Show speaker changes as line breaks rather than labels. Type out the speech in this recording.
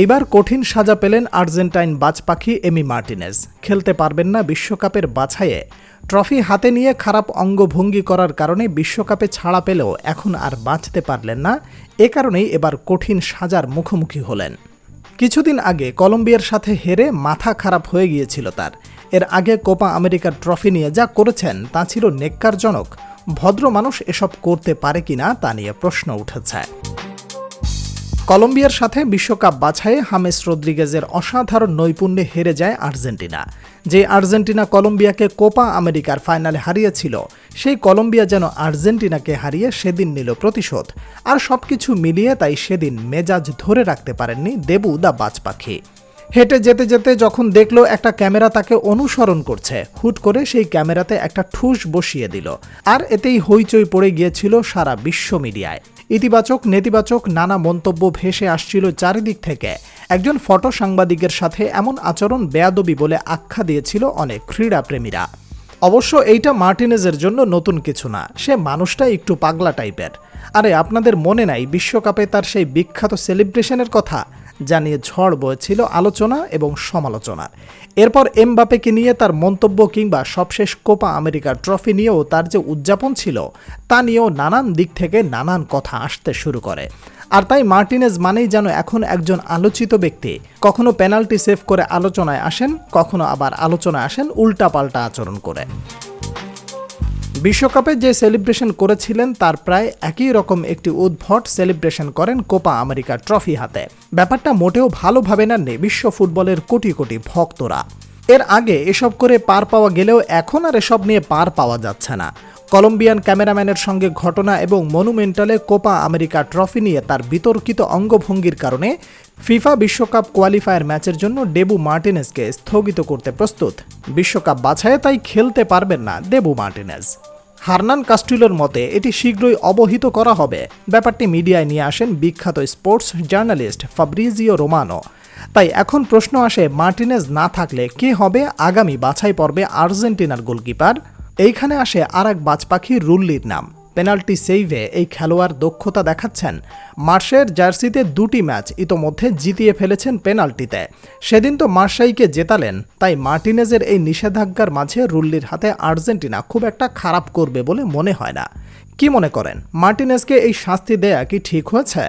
এইবার কঠিন সাজা পেলেন আর্জেন্টাইন বাজ পাখি এমি মার্টিনেজ। খেলতে পারবেন না বিশ্বকাপের বাছাইয়ে। ট্রফি হাতে নিয়ে খারাপ অঙ্গভঙ্গি করার কারণে বিশ্বকাপে ছাড়া পেলেও এখন আর বাঁচতে পারলেন না। এ কারণেই এবার কঠিন সাজার মুখোমুখি হলেন। কিছুদিন আগে কলম্বিয়ার সাথে হেরে মাথা খারাপ হয়ে গিয়েছিল তার। এর আগে কোপা আমেরিকার ট্রফি নিয়ে যা করেছেন তা ছিল নেককারজনক। ভদ্র মানুষ এসব করতে পারে কিনা তা নিয়ে প্রশ্ন উঠেছে। কলম্বিয়ার সাথে বিশ্বকাপ বাছাইয়ে হামেস রদ্রিগেজের অসাধারণ নৈপুণ্যে হেরে যায় আর্জেন্টিনা। যে আর্জেন্টিনা কলম্বিয়াকে কোপা আমেরিকার ফাইনালে হারিয়েছিল, সেই কলম্বিয়া যেন আর্জেন্টিনাকে হারিয়ে সেদিন নিল প্রতিশোধ। আর সব কিছু মিলিয়ে তাই সেদিন মেজাজ ধরে রাখতে পারেননি দেবু দা বাজ পাখি হেঁটে যেতে যেতে যখন দেখল একটা ক্যামেরা তাকে অনুসরণ করছে, হুট করে সেই ক্যামেরাতে একটা ঠুস বসিয়ে দিল। আর এতেই হইচই পড়ে গিয়েছিল সারা বিশ্ব মিডিয়ায়। ইতিবাচক, নেতিবাচক নানা মন্তব্য ভেসে আসছিল চারিদিক থেকে। একজন ফটো সাংবাদিকের সাথে এমন আচরণ বেয়াদবি বলে আখ্যা দিয়েছিল অনেক ক্রীড়াপ্রেমীরা। অবশ্য এইটা মার্টিনেজের জন্য নতুন কিছু না, সে মানুষটাই একটু পাগলা টাইপের। আরে, আপনাদের মনে নাই বিশ্বকাপে তার সেই বিখ্যাত সেলিব্রেশনের কথা? যা নিয়ে ঝড় বয়েছিল আলোচনা এবং সমালোচনা। এরপর এমবাপেকে নিয়ে তার মন্তব্য কিংবা সবশেষ কোপা আমেরিকার ট্রফি নিয়েও তার যে উদযাপন ছিল, তা নিয়েও নানান দিক থেকে নানান কথা আসতে শুরু করে। আর তাই মার্টিনেজ মানেই যেন এখন একজন আলোচিত ব্যক্তি। কখনো পেনাল্টি সেভ করে আলোচনায় আসেন, কখনো আবার আলোচনায় আসেন উল্টাপাল্টা আচরণ করে। বিশ্বকাপে যে সেলিব্রেশন করেছিলেন, তার প্রায় একই রকম একটি উদ্ভট সেলিব্রেশন করেন কোপা আমেরিকার ট্রফি হাতে। ব্যাপারটা মোটেও ভালোভাবে নেননি বিশ্ব ফুটবলের কোটি কোটি ভক্তরা। এর আগে এসব করে পার পাওয়া গেলেও এখন আর এসব নিয়ে পার পাওয়া যাচ্ছে না। কলম্বিয়ান ক্যামেরাম্যানের সঙ্গে ঘটনা এবং মনুমেন্টালে কোপা আমেরিকা ট্রফি নিয়ে তার বিতর্কিত অঙ্গভঙ্গির কারণে ফিফা বিশ্বকাপ কোয়ালিফায়ার ম্যাচের জন্য ডেবু মার্টিনেজকে স্থগিত করতে প্রস্তুত। বিশ্বকাপ বাছাইয়ে তাই খেলতে পারবেন না ডেবু মার্টিনেজ। হার্নান কাস্টুলোর মতে, এটি শীঘ্রই অবহিত করা হবে। ব্যাপারটি মিডিয়ায় নিয়ে আসেন বিখ্যাত স্পোর্টস জার্নালিস্ট ফাব্রিজিও রোমানো। তাই এখন প্রশ্ন আসে, মার্টিনেজ না থাকলে কে হবে? আগামী বাছাই পর্বে আর্জেন্টিনার গোলকিপার? এইখানে আসে আর এক বাজপাখি রুল্লির নাম। পেনাল্টি সেইভে এই খেলোয়াড় দক্ষতা দেখাচ্ছেন। মার্শের জার্সিতে দুটি ম্যাচ ইতোমধ্যে জিতিয়ে ফেলেছেন পেনাল্টিতে। সেদিন তো মার্শাইকে জেতালেন, তাই মার্টিনেজের এই নিষেধাজ্ঞার মাঝে রুল্লির হাতে আর্জেন্টিনা খুব একটা খারাপ করবে বলে মনে হয় না। কি মনে করেন? মার্টিনেজকে এই শাস্তি দেয়া কি ঠিক হয়েছে?